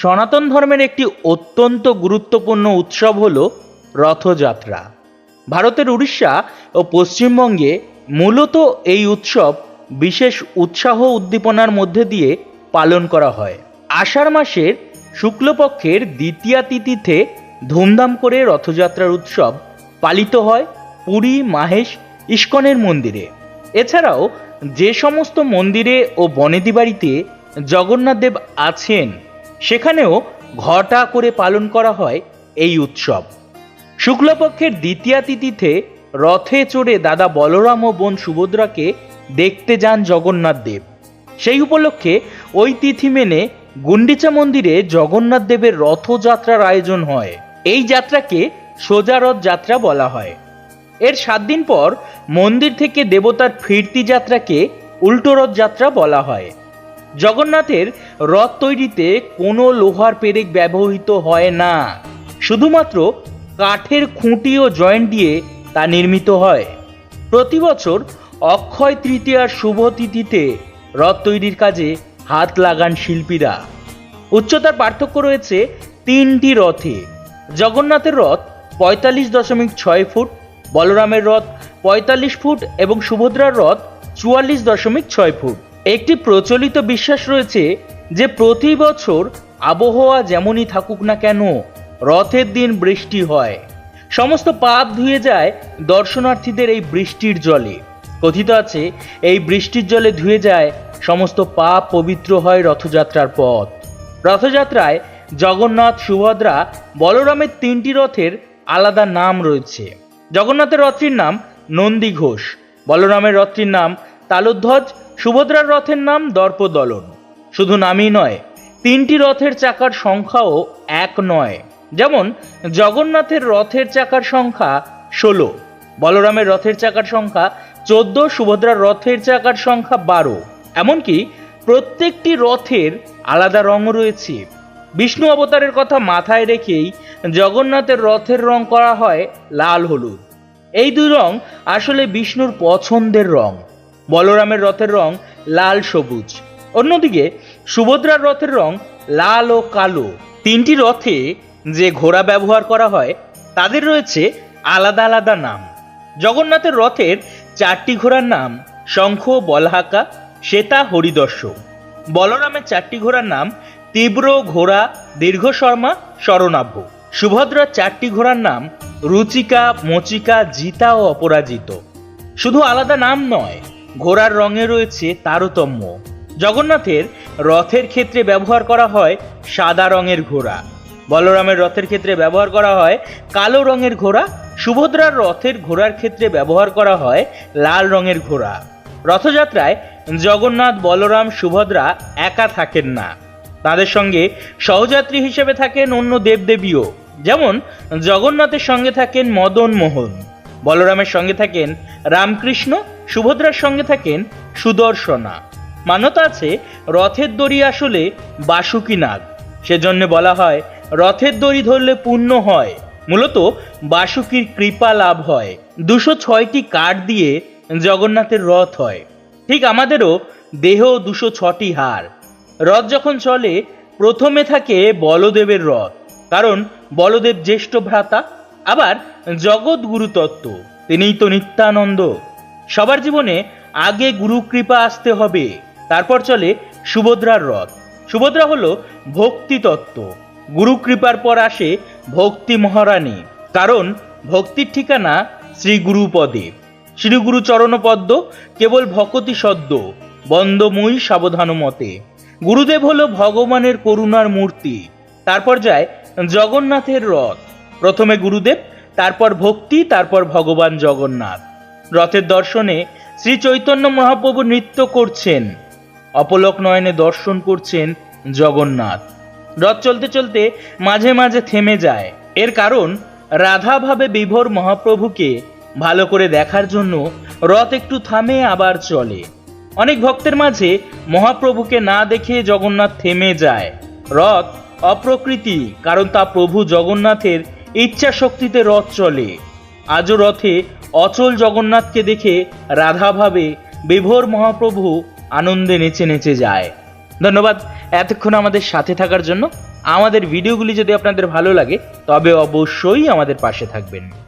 সনাতন ধর্মের একটি অত্যন্ত গুরুত্বপূর্ণ উৎসব হল রথযাত্রা। ভারতের উড়িষ্যা ও পশ্চিমবঙ্গে মূলত এই উৎসব বিশেষ উৎসাহ উদ্দীপনার মধ্যে দিয়ে পালন করা হয়। আষাঢ় মাসের শুক্লপক্ষের দ্বিতীয়া তিথিতে ধুমধাম করে রথযাত্রার উৎসব পালিত হয় পুরী, মাহেশ, ইস্কনের মন্দিরে। এছাড়াও যে সমস্ত মন্দিরে ও বনেদি বাড়িতে জগন্নাথ দেব আছেন সেখানেও ঘটা করে পালন করা হয় এই উৎসব। শুক্লপক্ষের দ্বিতীয়া তিথিতে রথে চড়ে দাদা বলরাম ও বোন সুভদ্রাকে দেখতে যান জগন্নাথ দেব। সেই উপলক্ষে ওই তিথি মেনে গুন্ডিচা মন্দিরে জগন্নাথ দেবের রথযাত্রার আয়োজন হয়। এই যাত্রাকে সোজা রথ যাত্রা বলা হয়। এর সাত দিন পর মন্দির থেকে দেবতার ফিরতি যাত্রাকে উল্টো রথ যাত্রা বলা হয়। জগন্নাথের রথ তৈরিতে কোনো লোহার পেরেক ব্যবহৃত হয় না। শুধুমাত্র কাঠের খুঁটি ও জয়েন্ট দিয়ে তা নির্মিত হয়। প্রতি বছর অক্ষয় তৃতীয়ার শুভ তিথিতে রথ তৈরির কাজে হাত লাগান শিল্পীরা। উচ্চতার পার্থক্য রয়েছে তিনটি রথে। জগন্নাথের রথ পঁয়তাল্লিশ দশমিক ছয় ফুট, বলরামের রথ পঁয়তাল্লিশ ফুট এবং সুভদ্রার রথ চুয়াল্লিশ দশমিক ছয় ফুট। একটি প্রচলিত বিশ্বাস রয়েছে যে প্রতি বছর আবহাওয়া যেমনই থাকুক না কেন, রথের দিন বৃষ্টি হয়। সমস্ত পাপ ধুয়ে যায় দর্শনার্থীদের এই বৃষ্টির জলে। কথিত আছে, এই বৃষ্টির জলে ধুয়ে যায় সমস্ত পাপ পবিত্র হয় রথযাত্রার পথ। রথযাত্রায় জগন্নাথ, সুভদ্রা, বলরামের তিনটি রথের আলাদা নাম রয়েছে। জগন্নাথের রথটির নাম নন্দী ঘোষ, বলরামের রথটির নাম তালুধ্বজ সুভদ্রার রথের নাম দর্পদলন। শুধু নামই নয়, তিনটি রথের চাকার সংখ্যাও এক নয়। যেমন, জগন্নাথের রথের চাকার সংখ্যা ষোলো, বলরামের রথের চাকার সংখ্যা চোদ্দ, সুভদ্রার রথের চাকার সংখ্যা বারো। এমনকি প্রত্যেকটি রথের আলাদা রং রয়েছে। বিষ্ণু অবতারের কথা মাথায় রেখেই জগন্নাথের রথের রং করা হয় লাল হলুদ। এই দুই রং আসলে বিষ্ণুর পছন্দের রং। বলরামের রথের রং লাল সবুজ। অন্যদিকে সুভদ্রার রথের রং লাল ও কালো। তিনটি রথে যে ঘোড়া ব্যবহার করা হয়, তাদের রয়েছে আলাদা আলাদা নাম। জগন্নাথের রথের চারটি ঘোড়ার নাম শঙ্খ, বলহাকা, শ্বেতা হরিদর্শ বলরামের চারটি ঘোড়ার নাম তীব্র, ঘোড়া, দীর্ঘ শর্মা শরণাভ্য সুভদ্রার চারটি ঘোড়ার নাম রুচিকা, মচিকা, জিতা ও অপরাজিত। শুধু আলাদা নাম নয় ঘোড়ার রঙে রয়েছে তারতম্য। জগন্নাথের রথের ক্ষেত্রে ব্যবহার করা হয় সাদা রঙের ঘোড়া। বলরামের রথের ক্ষেত্রে ব্যবহার করা হয় কালো রঙের ঘোড়া। সুভদ্রার রথের ঘোড়ার ক্ষেত্রে ব্যবহার করা হয় লাল রঙের ঘোড়া। রথযাত্রায় জগন্নাথ, বলরাম, সুভদ্রা একা থাকেন না। তাদের সঙ্গে সহযাত্রী হিসেবে থাকেন অন্য দেবদেবীও। যেমন জগন্নাথের সঙ্গে থাকেন মদন মোহন। বলরামের সঙ্গে থাকেন রামকৃষ্ণ সুভদ্রার সঙ্গে থাকেন সুদর্শনা। মান্যতা আছে রথের দড়ি আসলে বাসুকি নাগ। সেজন্য বলা হয়, রথের দড়ি ধরলে পুণ্য হয়। মূলত বাসুকির কৃপা লাভ হয়। দুশো ছয়টি কাঠ দিয়ে জগন্নাথের রথ হয়। ঠিক আমাদেরও দেহ দুশো ছটি হার। রথ যখন চলে, প্রথমে থাকে বলদেবের রথ। কারণ বলদেব জ্যেষ্ঠ ভ্রাতা, আবার জগৎ গুরু তত্ত্ব। তিনিই তো নিত্যানন্দ। সবার জীবনে আগে গুরু কৃপা আসতে হবে, তারপর চলে সুভদ্রার রথ। সুভদ্রা হলো ভক্তি তত্ত্ব গুরু কৃপার পর আসে ভক্তি মহারানী, কারণ ভক্তির ঠিকানা শ্রী গুরুপদে। শ্রী গুরু কেবল ভকতি সদ্য, বন্দময়ী সাবধান মতে। গুরুদেব হলো ভগবানের করুণার মূর্তি, তারপর যায় জগন্নাথের রথ। প্রথমে গুরুদেব, তারপর ভক্তি, তারপর ভগবান জগন্নাথ। রথের দর্শনে শ্রী চৈতন্য মহাপ্রভু নৃত্য করছেন। অপলক নয়নে দর্শন করছেন জগন্নাথ। রথ চলতে চলতে মাঝে মাঝে থেমে যায়। এর কারণ, রাধাভাবে বিভোর মহাপ্রভুকে ভালো করে দেখার জন্য রথ একটু থামে আবার চলে। অনেক ভক্তের মাঝে মহাপ্রভুকে না দেখে জগন্নাথ থেমে যায়। রথ অপ্রকৃতি, কারণ তা প্রভু জগন্নাথের ইচ্ছা শক্তিতে রথ চলে। আজও রথে অচল জগন্নাথকে দেখে রাধাভাবে বিভোর মহাপ্রভু আনন্দে নেচে নেচে যায়। ধন্যবাদ এতক্ষণ আমাদের সাথে থাকার জন্য। আমাদের ভিডিওগুলি যদি আপনাদের ভালো লাগে, তবে অবশ্যই আমাদের পাশে থাকবেন।